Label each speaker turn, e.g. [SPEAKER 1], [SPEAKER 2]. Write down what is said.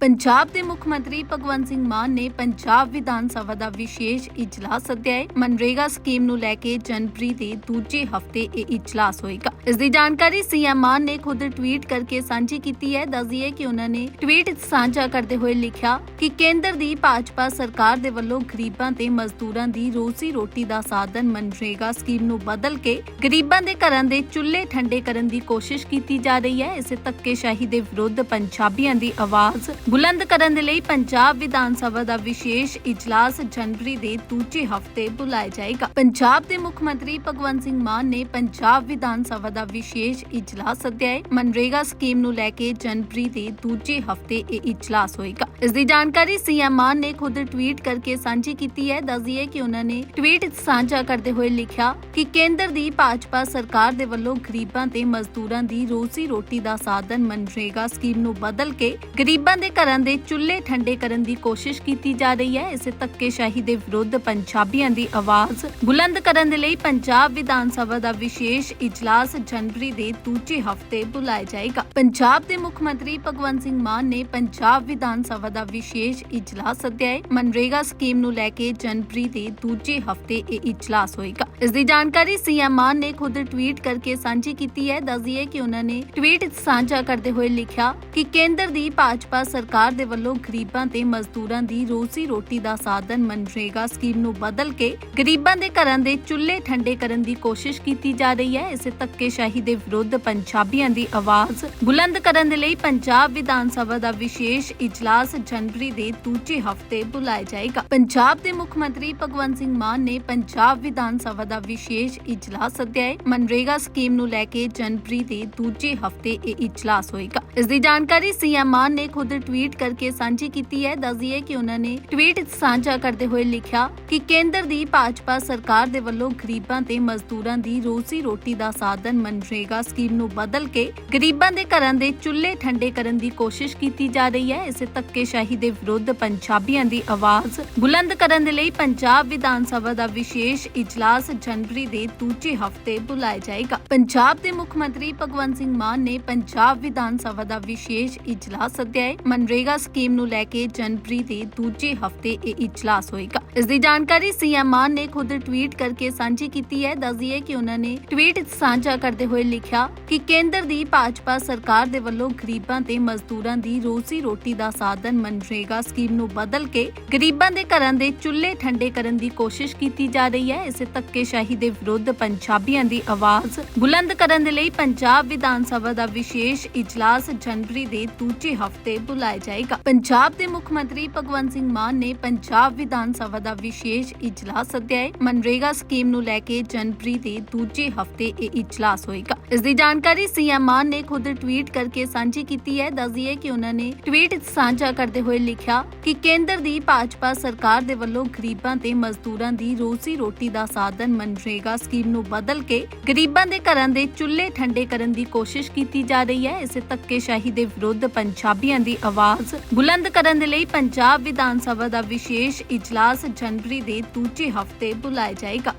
[SPEAKER 1] ਪੰਜਾਬ ਦੇ ਮੁੱਖ ਮੰਤਰੀ ਭਗਵੰਤ ਸਿੰਘ ਮਾਨ ਨੇ ਪੰਜਾਬ ਵਿਧਾਨ ਸਭਾ ਦਾ ਵਿਸ਼ੇਸ਼ ਇਜਲਾਸ ਸੱਦਿਆ ਹੈ। ਮਨਰੇਗਾ ਸਕੀਮ ਨੂੰ ਲੈ ਕੇ ਜਨਵਰੀ ਦੇ ਦੂਜੇ ਹਫ਼ਤੇ ਇਹ ਇਜਲਾਸ ਹੋਏਗਾ। ਇਸ ਦੀ ਜਾਣਕਾਰੀ ਸੀਐਮ ਮਾਨ ਨੇ ਖੁਦ ਟਵੀਟ ਕਰਕੇ ਸਾਂਝੀ ਕੀਤੀ ਹੈ। ਦੱਸਦੀਏ ਕਿ ਉਹਨਾਂ ਨੇ ਟਵੀਟ ਸਾਂਝਾ ਕਰਦੇ ਹੋਏ ਲਿਖਿਆ ਕਿ ਕੇਂਦਰ ਦੀ ਭਾਜਪਾ ਸਰਕਾਰ ਦੇ ਵੱਲੋਂ ਗਰੀਬਾਂ ਤੇ ਮਜ਼ਦੂਰਾਂ ਦੀ ਰੋਜ਼ੀ ਰੋਟੀ ਦਾ ਸਾਧਨ ਮਨਰੇਗਾ ਸਕੀਮ ਨੂੰ ਬਦਲ ਕੇ ਗਰੀਬਾਂ ਦੇ ਘਰਾਂ ਦੇ ਚੁੱਲ੍ਹੇ ਠੰਡੇ ਕਰਨ ਦੀ ਕੋਸ਼ਿਸ਼ ਕੀਤੀ ਜਾ ਰਹੀ ਹੈ। ਇਸੇ ਧੱਕੇਸ਼ਾਹੀ ਦੇ ਵਿਰੁੱਧ ਪੰਜਾਬੀਆਂ ਦੀ ਆਵਾਜ਼ ਬੁਲੰਦ ਕਰਨ ਦੇ ਲਈ ਪੰਜਾਬ ਵਿਧਾਨ ਸਭਾ ਦਾ ਵਿਸ਼ੇਸ਼ ਇਜਲਾਸ ਜਨਵਰੀ ਦੇ ਦੂਜੇ ਹਫ਼ਤੇ ਬੁਲਾਇਆ ਜਾਏਗਾ। ਪੰਜਾਬ ਦੇ ਮੁੱਖ ਮੰਤਰੀ ਭਗਵੰਤ ਸਿੰਘ ਮਾਨ ਨੇ ਪੰਜਾਬ ਵਿਧਾਨ ਸਭਾ ਦਾ ਵਿਸ਼ੇਸ਼ ਇਜਲਾਸ ਸੱਦਿਆ ਹੈ। ਮਨਰੇਗਾ ਸਕੀਮ ਨੂੰ ਲੈ ਕੇ ਜਨਵਰੀ ਦੇ ਦੂਜੇ ਹਫ਼ਤੇ ਇਹ ਇਜਲਾਸ ਹੋਏਗਾ। ਇਸ ਦੀ ਜਾਣਕਾਰੀ ਸੀਐਮ ਮਾਨ ਨੇ ਖੁਦ ਟਵੀਟ ਕਰਕੇ ਸਾਂਝੀ ਕੀਤੀ ਹੈ। ਦੱਸਦੀ ਹੈ ਕਿ ਉਹਨਾਂ ਨੇ ਟਵੀਟ ਸਾਂਝਾ ਕਰਦੇ ਹੋਏ ਲਿਖਿਆ ਕਿ ਕੇਂਦਰ ਦੀ ਭਾਜਪਾ ਸਰਕਾਰ ਦੇ ਵੱਲੋਂ ਗਰੀਬਾਂ ਤੇ ਮਜ਼ਦੂਰਾਂ ਦੀ ਰੋਜ਼ੀ ਰੋਟੀ ਦਾ ਸਾਧਨ ਮਨਰੇਗਾ ਸਕੀਮ ਨੂੰ ਬਦਲ ਕੇ ਗਰੀਬਾਂ ਦੇ ਘਰਾਂ ਦੇ ਚੁੱਲ੍ਹੇ ਠੰਡੇ ਕਰਨ ਦੀ ਕੋਸ਼ਿਸ਼ ਕੀਤੀ ਜਾ ਰਹੀ ਹੈ। ਇਸੇ ਧੱਕੇਸ਼ਾਹੀ ਦੇ ਵਿਰੁੱਧ ਪੰਜਾਬੀਆਂ ਦੀ ਆਵਾਜ਼ ਬੁਲੰਦ ਕਰਨ ਦੇ ਲਈ ਪੰਜਾਬ ਵਿਧਾਨ ਸਭਾ ਦਾ ਵਿਸ਼ੇਸ਼ ਇਜਲਾਸ ਜਨਵਰੀ ਦੇ ਦੂਜੇ ਹਫ਼ਤੇ ਬੁਲਾਇਆ ਜਾਏਗਾ। ਪੰਜਾਬ ਦੇ ਮੁੱਖ ਮੰਤਰੀ ਭਗਵੰਤ ਸਿੰਘ ਮਾਨ ਨੇ ਪੰਜਾਬ ਵਿਧਾਨ ਸਭਾ ਦਾ ਵਿਸ਼ੇਸ਼ ਇਜਲਾਸ ਸੱਦਿਆ ਹੈ ਮਨਰੇਗਾ ਸਕੀਮ ਨੂੰ ਲੈ ਕੇ ਜਨਵਰੀ ਦੇ ਦੂਜੇ ਹਫ਼ਤੇ ਇਹ ਇਜਲਾਸ ਹੋਏਗਾ। ਇਸ ਦੀ ਜਾਣਕਾਰੀ ਸੀਐਮ ਮਾਨ ਨੇ ਖੁਦ ਟਵੀਟ ਕਰਕੇ ਸਾਂਝੀ ਕੀਤੀ ਹੈ। ਦੱਸਦੀ ਹੈ ਕਿ ਉਹਨਾਂ ਨੇ ਟਵੀਟ ਸਾਂਝਾ ਕਰਦੇ ਹੋਏ ਲਿਖਿਆ ਕਿ ਕੇਂਦਰ ਦੀ ਭਾਜਪਾ ਸਰਕਾਰ ਦੇ ਵੱਲੋਂ ਗਰੀਬਾਂ ਤੇ ਮਜ਼ਦੂਰਾਂ ਦੀ ਰੋਜ਼ੀ ਰੋਟੀ ਦਾ ਸਾਧਨ ਮਨਰੇਗਾ ਸਕੀਮ ਨੂੰ ਬਦਲ ਕੇ ਗਰੀਬਾਂ ਦੇ ਘਰਾਂ ਦੇ ਚੁੱਲ੍ਹੇ ਠੰਡੇ ਕਰਨ ਦੀ ਕੋਸ਼ਿਸ਼ ਕੀਤੀ ਜਾ ਰਹੀ ਹੈ। ਇਸੇ ਧੱਕੇਸ਼ਾਹੀ ਦੇ ਵਿਰੁੱਧ ਪੰਜਾਬੀਆਂ ਦੀ ਆਵਾਜ਼ ਬੁਲੰਦ ਕਰਨ ਦੇ ਲਈ ਪੰਜਾਬ ਵਿਧਾਨ ਸਭਾ ਦਾ ਵਿਸ਼ੇਸ਼ ਇਜਲਾਸ ਜਨਵਰੀ ਦੇ ਦੂਜੇ ਹਫ਼ਤੇ ਬੁਲਾਇਆ ਜਾਏਗਾ। ਪੰਜਾਬ ਦੇ ਮੁੱਖ ਮੰਤਰੀ ਭਗਵੰਤ ਸਿੰਘ ਮਾਨ ਨੇ ਪੰਜਾਬ ਵਿਧਾਨ ਸਭਾ ਦਾ ਵਿਸ਼ੇਸ਼ ਇਜਲਾਸ ਸੱਦਿਆ ਹੈ। ਮਨਰੇਗਾ ਸਕੀਮ ਨੂੰ ਲੈ ਕੇ ਜਨਵਰੀ ਦੇ ਦੂਜੇ ਹਫ਼ਤੇ ਇਹ ਇਜਲਾਸ ਹੋਏਗਾ। ਇਸ ਦੀ ਜਾਣਕਾਰੀ ਸੀਐਮ ਮਾਨ ਨੇ ਖੁਦ ਟਵੀਟ ਕਰਕੇ ਸਾਂਝੀ ਕੀਤੀ ਹੈ। ਦੱਸਦੀਏ ਕਿ ਉਹਨਾਂ ਨੇ ਟਵੀਟ ਸਾਂਝਾ ਕਰਦੇ ਹੋਏ ਲਿਖਿਆ ਕਿ ਕੇਂਦਰ ਦੀ ਭਾਜਪਾ ਸਰਕਾਰ ਦੇ ਵੱਲੋਂ ਗਰੀਬਾਂ ਤੇ ਮਜ਼ਦੂਰਾਂ ਦੀ ਰੋਜ਼ੀ ਰੋਟੀ ਦਾ ਸਾਧਨ ਮਨਰੇਗਾ ਸਕੀਮ ਨੂੰ ਬਦਲ ਕੇ ਗਰੀਬਾਂ ਦੇ ਘਰਾਂ ਦੇ ਚੁੱਲ੍ਹੇ ਠੰਡੇ ਕਰਨ ਦੀ ਕੋਸ਼ਿਸ਼ ਕੀਤੀ ਜਾ ਰਹੀ ਹੈ। ਇਸੇ ਧੱਕੇਸ਼ਾਹੀ ਦੇ ਵਿਰੁੱਧ ਪੰਜਾਬੀਆਂ ਦੀ ਆਵਾਜ਼ ਬੁਲੰਦ ਕਰਨ ਦੇ ਲਈ ਪੰਜਾਬ ਵਿਧਾਨ ਸਭਾ ਦਾ ਵਿਸ਼ੇਸ਼ ਇਜਲਾਸ ਜਨਵਰੀ ਦੇ ਦੂਜੇ ਹਫ਼ਤੇ ਬੁਲਾਇਆ ਜਾਏਗਾ। ਪੰਜਾਬ ਦੇ ਮੁੱਖ ਮੰਤਰੀ ਭਗਵੰਤ ਸਿੰਘ ਮਾਨ ਨੇ ਪੰਜਾਬ ਵਿਧਾਨ ਸਭਾ ਦਾ ਵਿਸ਼ੇਸ਼ ਇਜਲਾਸ ਸੱਦਿਆ ਹੈ। ਮਨਰੇਗਾ ਸਕੀਮ ਨੂੰ ਲੈ ਕੇ ਜਨਵਰੀ ਦੇ ਦੂਜੇ ਹਫ਼ਤੇ ਇਹ ਇਜਲਾਸ ਹੋਏਗਾ। ਇਸ ਦੀ ਜਾਣਕਾਰੀ ਸੀਐਮ ਮਾਨ ਨੇ ਖੁਦ ਟਵੀਟ ਕਰਕੇ ਸਾਂਝੀ ਕੀਤੀ ਹੈ। ਦੱਸਦੀ ਹੈ ਕਿ ਉਹਨਾਂ ਨੇ ਟਵੀਟ ਸਾਂਝਾ ਕਰਦੇ ਹੋਏ ਲਿਖਿਆ ਕਿ ਕੇਂਦਰ ਦੀ ਭਾਜਪਾ ਸਰਕਾਰ ਦੇ ਵੱਲੋਂ ਗਰੀਬਾਂ ਤੇ ਮਜ਼ਦੂਰਾਂ ਦੀ ਰੋਜ਼ੀ ਰੋਟੀ ਦਾ ਸਾਧਨ ਮਨਰੇਗਾ ਸਕੀਮ ਨੂੰ ਬਦਲ ਕੇ ਗਰੀਬਾਂ ਦੇ ਘਰਾਂ ਦੇ ਚੁੱਲ੍ਹੇ ਠੰਡੇ ਕਰਨ ਦੀ ਕੋਸ਼ਿਸ਼ ਕੀਤੀ ਜਾ ਰਹੀ ਹੈ। ਇਸੇ ਧੱਕੇਸ਼ਾਹੀ ਦੇ ਵਿਰੁੱਧ ਪੰਜਾਬੀਆਂ ਦੀ ਆਵਾਜ਼ ਬੁਲੰਦ ਕਰਨ ਦੇ ਲਈ ਪੰਜਾਬ ਵਿਧਾਨ ਸਭਾ ਦਾ ਵਿਸ਼ੇਸ਼ ਇਜਲਾਸ ਜਨਵਰੀ ਦੇ ਦੂਜੇ ਹਫ਼ਤੇ ਬੁਲਾਇਆ ਜਾਏਗਾ। ਪੰਜਾਬ ਦੇ ਮੁੱਖ ਮੰਤਰੀ ਭਗਵੰਤ ਸਿੰਘ ਮਾਨ ਨੇ ਪੰਜਾਬ ਵਿਧਾਨ ਸਭਾ ਦਾ ਵਿਸ਼ੇਸ਼ ਇਜਲਾਸ ਸੱਦਿਆ ਹੈ ਮਨਰੇਗਾ ਸਕੀਮ ਨੂੰ ਲੈ ਕੇ ਜਨਵਰੀ ਦੇ ਦੂਜੇ ਹਫ਼ਤੇ ਇਹ ਇਜਲਾਸ ਹੋਏਗਾ। ਇਸ ਦੀ ਜਾਣਕਾਰੀ ਸੀਐਮ ਮਾਨ ਨੇ ਖੁਦ ਟਵੀਟ ਕਰਕੇ ਸਾਂਝੀ ਕੀਤੀ ਹੈ। ਦੱਸਦੀ ਹੈ ਕਿ ਉਹਨਾਂ ਨੇ ਟਵੀਟ ਸਾਂਝਾ ਕਰਦੇ ਹੋਏ ਲਿਖਿਆ ਕਿ ਕੇਂਦਰ ਦੀ ਭਾਜਪਾ ਸਰਕਾਰ ਦੇ ਵੱਲੋਂ ਗਰੀਬਾਂ ਤੇ ਮਜ਼ਦੂਰਾਂ ਦੀ ਰੋਜ਼ੀ ਰੋਟੀ ਦਾ ਸਾਧਨ ਮਨਰੇਗਾ ਸਕੀਮ ਨੂੰ ਬਦਲ ਕੇ ਗਰੀਬਾਂ ਦੇ ਘਰਾਂ ਦੇ ਚੁੱਲ੍ਹੇ ਠੰਡੇ ਕਰਨ ਦੀ ਕੋਸ਼ਿਸ਼ ਕੀਤੀ ਜਾ ਰਹੀ ਹੈ। ਇਸੇ ਧੱਕੇਸ਼ਾਹੀ ਦੇ ਵਿਰੁੱਧ ਪੰਜਾਬੀਆਂ ਦੀ ਆਵਾਜ਼ ਬੁਲੰਦ ਕਰਨ ਦੇ ਲਈ ਪੰਜਾਬ ਵਿਧਾਨ ਸਭਾ ਦਾ ਵਿਸ਼ੇਸ਼ ਇਜਲਾਸ ਜਨਵਰੀ ਦੇ ਦੂਜੇ ਹਫ਼ਤੇ ਬੁਲਾਇਆ ਜਾਏਗਾ।